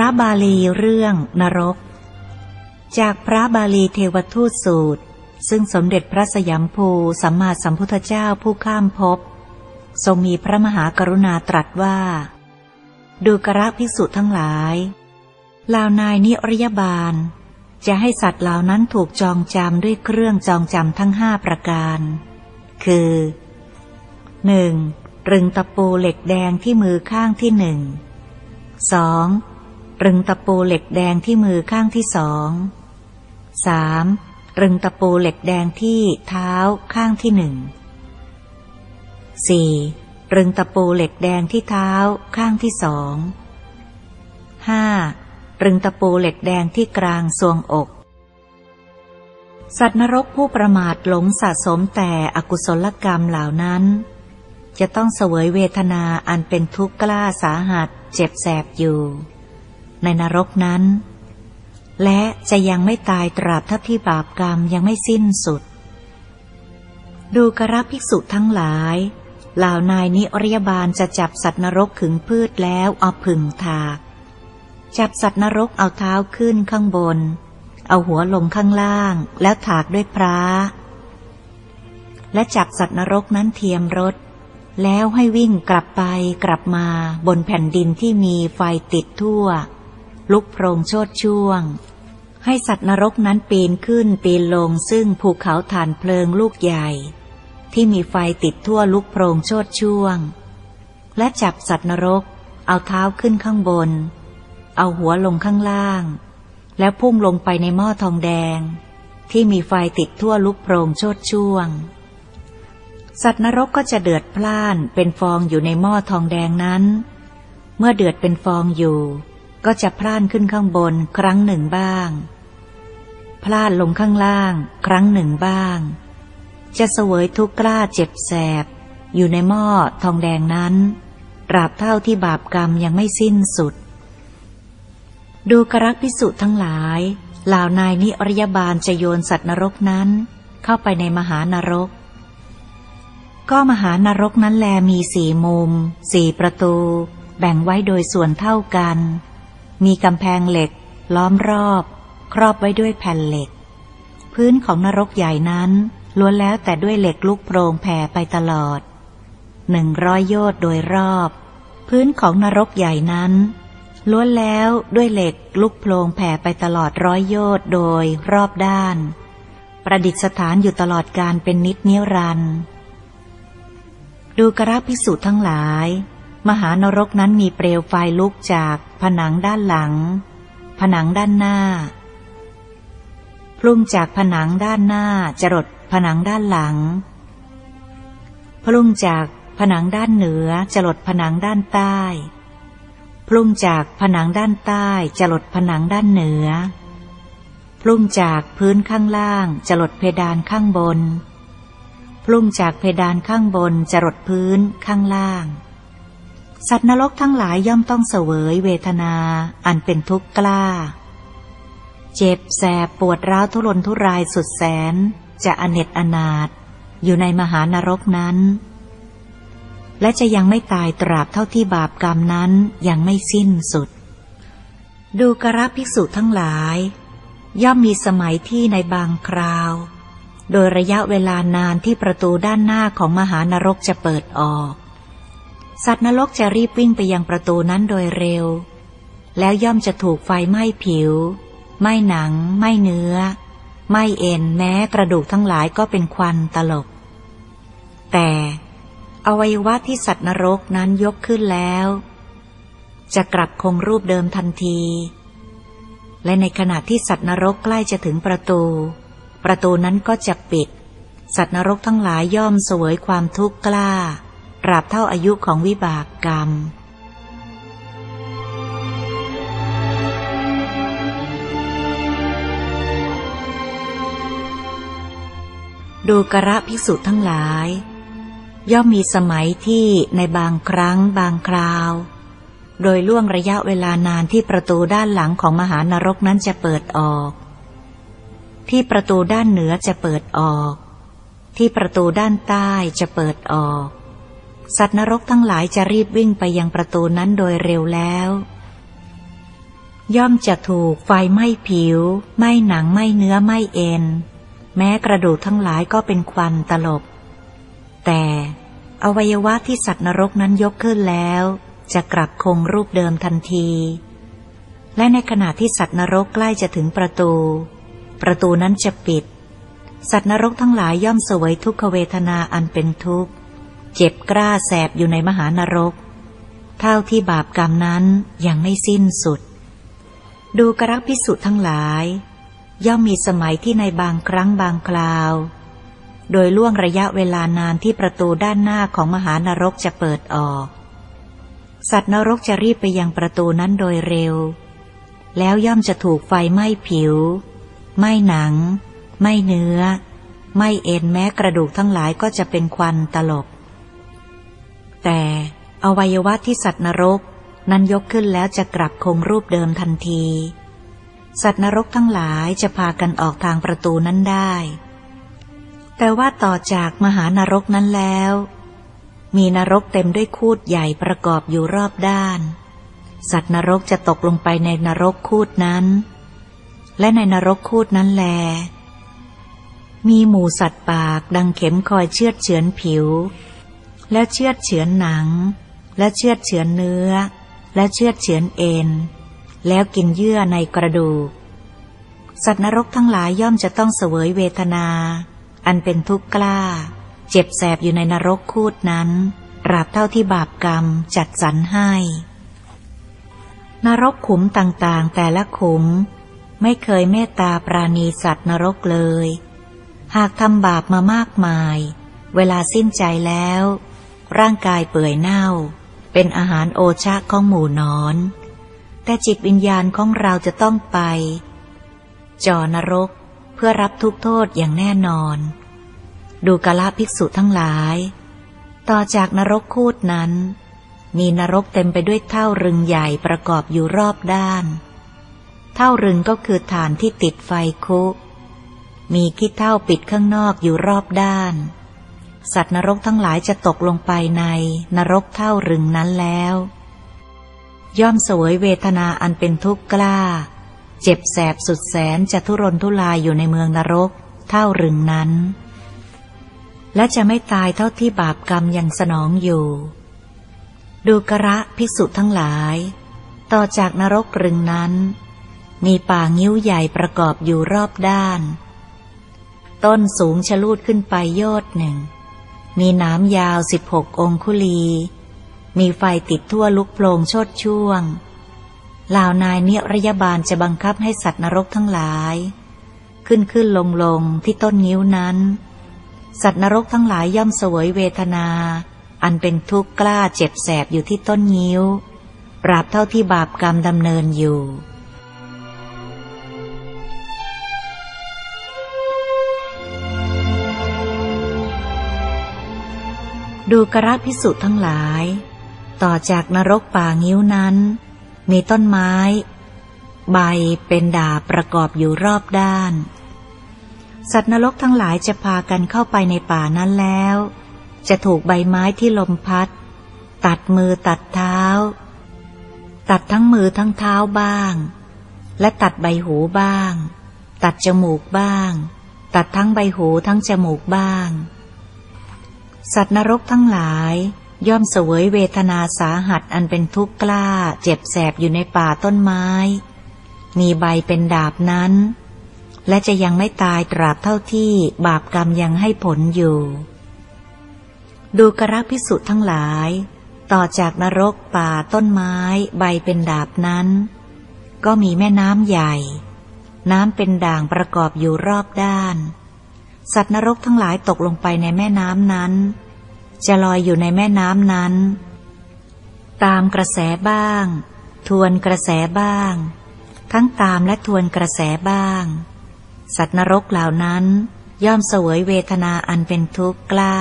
ระบาลีเรื่องนรก จากพระบาลีเทวทูตสูตร ซึ่งสมเด็จพระสยามภูสัมมาสัมพุทธเจ้าผู้ข้ามภพทรงมีพระมหากรุณาตรัสว่า ดูกระภิกษุทั้งหลายลาวนายนิรยบาล จะให้สัตว์เหล่านั้นถูกจองจำด้วยเครื่องจองจำทั้งห้าประการ คือ 1. รึงตะปูเหล็กแดงที่มือข้างที่หนึ่ง 2. ตรึงตะปูเหล็กแดงที่มือข้างที่สองสามตรึงตะปูเหล็กแดงที่เท้าข้างที่หนึ่งสี่ตรึงตะปูเหล็กแดงที่เท้าข้างที่สองห้าตรึงตะปูเหล็กแดงที่กลางทรวงอก สัตว์นรกผู้ประมาทหลงสะสมแต่อกุศลกรรมเหล่านั้น จะต้องเสวยเวทนาอันเป็นทุกข์กล้าสาหัสเจ็บแสบอยู่ ในนรกนั้น และจะยังไม่ตายตราบถ้าที่บาปกรรมยังไม่สิ้นสุด ดูกระภิกษุทั้งหลายเหล่านายนิรยบาลจะจับสัตว์นรกขึงพืชแล้วเอาผึ่งถาก จับสัตว์นรกเอาเท้าขึ้นข้างบน เอาหัวลงข้างล่างแล้วถากด้วยพระและจับสัตว์นรกนั้นเทียมรถ แล้วให้วิ่งกลับไปกลับมาบนแผ่นดินที่มีไฟติดทั่ว ลุกโพรงโชดช่วง ให้สัตว์นรกนั้นปีนขึ้นปีนลงซึ่งภูเขาฐานเพลิงลูกใหญ่ ที่มีไฟติดทั่วลุกโพรงโชดช่วง และจับสัตว์นรก เอาเท้าขึ้นข้างบน เอาหัวลงข้างล่าง แล้วพุ่งลงไปในหม้อทองแดง ที่มีไฟติดทั่วลุกโพรงโชดช่วงสัตว์นรกก็จะเดือดพล่านเป็นฟองอยู่ในหม้อทองแดงนั้น เมื่อเดือดเป็นฟองอยู่ ก็จะพล่านขึ้นข้างบนครั้งหนึ่งบ้าง พลาดลงข้างล่างครั้งหนึ่งบ้าง จะเสวยทุกข์กล้าเจ็บแสบ อยู่ในหม้อทองแดงนั้นตราบเท่าที่บาปกรรมยังไม่สิ้นสุด ดูกรักพิสุทั้งหลายเหล่านายนิรยบาลจะโยนสัตว์นรกนั้น เข้าไปในมหานรก ก็มหานรกนั้นแลมีสี่มุม สี่ประตู แบ่งไว้โดยส่วนเท่ากัน มีกำแพงเหล็ก ล้อมรอบ ครอบไว้ด้วยแผ่นเหล็ก พื้นของนรกใหญ่นั้นล้วนแล้วแต่ด้วยเหล็กลูกโปรงแผ่ไปตลอดหนึ่งร้อยโยชน์โดยรอบ พื้นของนรกใหญ่นั้นล้วนแล้วด้วยเหล็กลูกโพรงแผ่ไปตลอดร้อยโยชน์โดยรอบด้าน ประดิษฐานอยู่ตลอดการเป็นนิดนิรันดูกระพิสุทั้งหลาย มหานรกนั้นมีเปลวไฟลุกจาก ผนังด้านหลัง ผนังด้านหน้า พลุ่งจากผนังด้านหน้าจรดผนังด้านหลัง พลุ่งจากผนังด้านเหนือจรดผนังด้านใต้ พลุ่งจากผนังด้านใต้จรดผนังด้านเหนือ พลุ่งจากพื้นข้างล่างจรดเพดานข้างบน พลุ่งจากเพดานข้างบนจรดพื้นข้างล่าง สัตว์นรกทั้งหลายย่อมต้องเสวยเวทนา อันเป็นทุกข์กล้า เจ็บแสบปวดร้าวทุรนทุรายสุดแสน จะอเนจอนาถอยู่ในมหานรกนั้น และจะยังไม่ตายตราบเท่าที่บาปกรรมนั้นยังไม่สิ้นสุด ดูกระภิกษุทั้งหลาย ย่อมมีสมัยที่ในบางคราว โดยระยะเวลานานที่ประตูด้านหน้าของมหานรกจะเปิดออก สัตว์นรกจะรีบวิ่งไปยังประตูนั้นโดยเร็ว แล้วย่อมจะถูกไฟไหม้ผิว ไหม่หนัง ไหม่เนื้อ ไหม่เอ็นแม้กระดูกทั้งหลายก็เป็นควันตลบ แต่อวัยวะที่สัตว์นรกนั้นยกขึ้นแล้ว จะกลับคงรูปเดิมทันที และในขณะที่สัตว์นรกใกล้จะถึงประตู ประตูนั้นก็จะปิด สัตว์นรกทั้งหลายย่อมเสวยความทุกข์กล้า ตราบเท่าอายุของวิบากกรรม ดูกระภิกษุทั้งหลาย ย่อมมีสมัยที่ในบางครั้งบางคราว โดยล่วงระยะเวลานานที่ประตูด้านหลังของมหานรกนั้นจะเปิดออก ที่ประตูด้านเหนือจะเปิดออก ที่ประตูด้านใต้จะเปิดออก สัตว์นรกทั้งหลายจะรีบวิ่งไปยังประตูนั้นโดยเร็วแล้ว ย่อมจะถูกไฟไหม้ผิว ไหม้หนังไหม้เนื้อไหม้เอ็น แม้กระดูกทั้งหลายก็เป็นควันตลบ แต่อวัยวะที่สัตว์นรกนั้นยกขึ้นแล้ว จะกลับคงรูปเดิมทันที และในขณะที่สัตว์นรกใกล้จะถึงประตู ประตูนั้นจะปิด สัตว์นรกทั้งหลายย่อมสวยทุกขเวทนาอันเป็นทุกข์ เจ็บกล้าแสบอยู่ในมหานรก เท่าที่บาปกรรมนั้นยังไม่สิ้นสุด ดูกรักพิสุทั้งหลาย ย่อมมีสมัยที่ในบางครั้งบางคราว โดยล่วงระยะเวลานานที่ประตูด้านหน้าของมหานรกจะเปิดออก สัตว์นรกจะรีบไปยังประตูนั้นโดยเร็ว แล้วย่อมจะถูกไฟไหม้ผิว ไหม้หนัง ไหม่เนื้อ ไหม่เอ็นแม้กระดูกทั้งหลายก็จะเป็นควันตลบ แต่อวัยวะที่สัตว์นรกนั้นยกขึ้นแล้วจะกลับคงรูปเดิมทันที สัตว์นรกทั้งหลายจะพากันออกทางประตูนั้นได้ แต่ว่าต่อจากมหานรกนั้นแล้ว มีนรกเต็มด้วยคูดใหญ่ประกอบอยู่รอบด้าน สัตว์นรกจะตกลงไปในนรกคูดนั้น และในนรกคูดนั้นแล มีหมูสัตว์ปากดังเข็มคอยเชือดเฉือนผิว และเชือดเฉือนหนัง และเชือดเฉือนเนื้อ และเชือดเฉือนเอ็น แล้วกินเยื่อในกระดูก สัตว์นรกทั้งหลายย่อมจะต้องเสวยเวทนา อันเป็นทุกข์กล้า เจ็บแสบอยู่ในนรกคูดนั้นตราบเท่าที่บาปกรรมจัดสรรให้ นรกขุมต่างๆ แต่ละขุม ไม่เคยเมตตาปราณีสัตว์นรกเลย หากทำบาปมามากมาย เวลาสิ้นใจแล้ว ร่างกายเปื่อยเน่า เป็นอาหารโอชะของหมูนอน แต่จิตวิญญาณของเราจะต้องไป จอนรกเพื่อรับทุกโทษอย่างแน่นอน ดูกะละภิกษุทั้งหลาย ต่อจากนรกคูดนั้น มีนรกเต็มไปด้วยเท่ารึงใหญ่ประกอบอยู่รอบด้าน เท่ารึงก็คือฐานที่ติดไฟคุ มีขี้เท่าปิดข้างนอกอยู่รอบด้าน สัตว์นรกทั้งหลายจะตกลงไปในนรกเท่ารึงนั้นแล้ว ย่อมเสวยเวทนาอันเป็นทุกข์กล้า เจ็บแสบสุดแสนจะทุรนทุรายอยู่ในเมืองนรกเท่ารึงนั้น และจะไม่ตายเท่าที่บาปกรรมยังสนองอยู่ ดูกระภิกษุทั้งหลาย ต่อจากนรกรึงนั้น มีป่างิ้วใหญ่ประกอบอยู่รอบด้าน ต้นสูงชะลูดขึ้นไปโยดหนึ่ง มีน้ำยาวสิบหกองคุลี มีไฟติดทั่วลุกโพลงโชดช่วงเหล่านายเนียรยบาลจะบังคับให้สัตว์นรกทั้งหลาย ขึ้นขึ้นลงลงที่ต้นงิ้วนั้น สัตว์นรกทั้งหลายย่อมเสวยเวทนา อันเป็นทุกข์กล้าเจ็บแสบอยู่ที่ต้นงิ้วปราบเท่าที่บาปกรรมดำเนินอยู่ ดูกระพิสุทั้งหลาย ต่อจากนรกป่างิ้วนั้น มีต้นไม้ ใบเป็นดาบประกอบอยู่รอบด้าน สัตว์นรกทั้งหลายจะพากันเข้าไปในป่านั้นแล้ว จะถูกใบไม้ที่ลมพัด ตัดมือตัดเท้า ตัดทั้งมือทั้งเท้าบ้าง และตัดใบหูบ้าง ตัดจมูกบ้าง ตัดทั้งใบหูทั้งจมูกบ้าง สัตว์นรกทั้งหลาย ย่อมเสวยเวทนาสาหัสอันเป็นทุกข์กล้า เจ็บแสบอยู่ในป่าต้นไม้ มีใบเป็นดาบนั้น และจะยังไม่ตายตราบเท่าที่บาปกรรมยังให้ผลอยู่ ดูกระพิสุทั้งหลาย ต่อจากนรกป่าต้นไม้ ใบเป็นดาบนั้น ก็มีแม่น้ำใหญ่ น้ำเป็นด่างประกอบอยู่รอบด้าน สัตว์นรกทั้งหลายตกลงไปในแม่น้ำนั้น จะลอยอยู่ในแม่น้ำนั้น ตามกระแสบ้าง ทวนกระแสบ้าง ทั้งตามและทวนกระแสบ้าง สัตว์นรกเหล่านั้นย่อมเสวยเวทนาอันเป็นทุกข์กล้า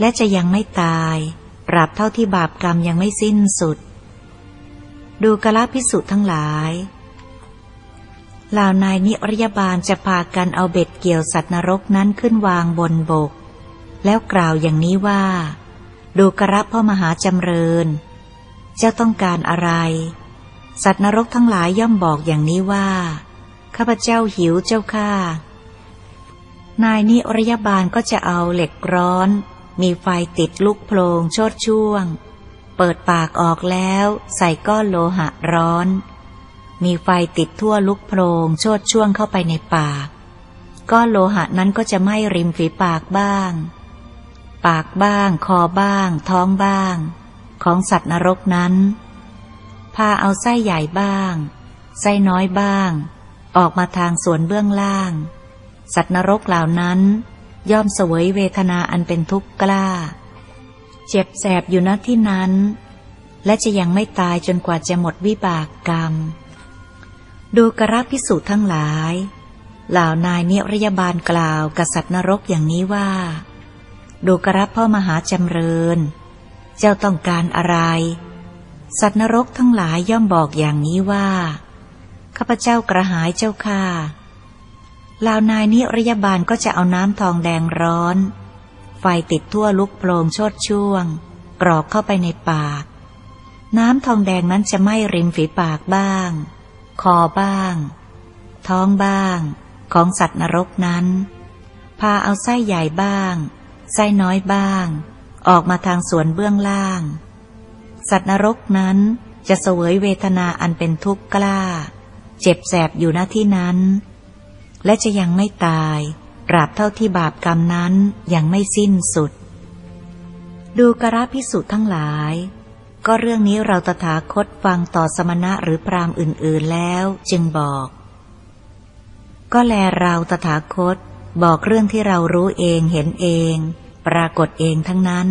และจะยังไม่ตายปรับเท่าที่บาปกรรมยังไม่สิ้นสุด ดูกะละพิสุทั้งหลาย เหล่านายนิรยาบาลจะพากันเอาเบ็ดเกี่ยวสัตว์นรกนั้นขึ้นวางบนบก แล้วกล่าวอย่างนี้ว่า ดูกระพ่อมหาจำเริญ เจ้าต้องการอะไร สัตว์นรกทั้งหลายย่อมบอกอย่างนี้ว่า ข้าพเจ้าหิวเจ้าค่านายนิรยาบาลก็จะเอาเหล็กร้อน มีไฟติดลุกโพลงโชดช่วง เปิดปากออกแล้ว ใส่ก้อนโลหะร้อน มีไฟติดทั่วลุกโพลงโชดช่วงเข้าไปในปาก ก้อนโลหะนั้นก็จะไหม้ริมฝีปากบ้าง ปากบ้าง คอบ้าง ท้องบ้าง ของสัตว์นรกนั้น พาเอาไส้ใหญ่บ้าง ไส้น้อยบ้าง ออกมาทางส่วนเบื้องล่าง สัตว์นรกเหล่านั้น ย่อมเสวยเวทนาอันเป็นทุกข์กล้า เจ็บแสบอยู่ณที่นั้น และจะยังไม่ตายจนกว่าจะหมดวิบากกรรม ดูกระพิสูจน์ทั้งหลาย เหล่านายเนรยบาลกล่าวกับสัตว์นรกอย่างนี้ว่า ดูกระพ่อมหาจำเริญ เจ้าต้องการอะไร สัตว์นรกทั้งหลายย่อมบอกอย่างนี้ว่า ข้าพเจ้ากระหายเจ้าค่ะลาวนายนิรยาบาลก็จะเอาน้ำทองแดงร้อน ไฟติดทั่วลุกโพลงโชดช่วง กรอกเข้าไปในปาก น้ำทองแดงนั้นจะไหม้ริมฝีปากบ้าง คอบ้าง ท้องบ้าง ของสัตว์นรกนั้น พาเอาไส้ใหญ่บ้าง ไส้น้อยบ้าง ออกมาทางสวนเบื้องล่าง สัตว์นรกนั้นจะเสวยเวทนาอันเป็นทุกข์กล้า เจ็บแสบอยู่หน้าที่นั้น และจะยังไม่ตายตราบเท่าที่บาปกรรมนั้นยังไม่สิ้นสุด ดูกระพิสุทั้งหลาย ก็เรื่องนี้เราตถาคตฟังต่อสมณะหรือพรามอื่นๆแล้ว จึงบอก ก็แลเราตถาคต บอกเรื่องที่เรารู้เองเห็นเอง ปรากฏเองทั้งนั้น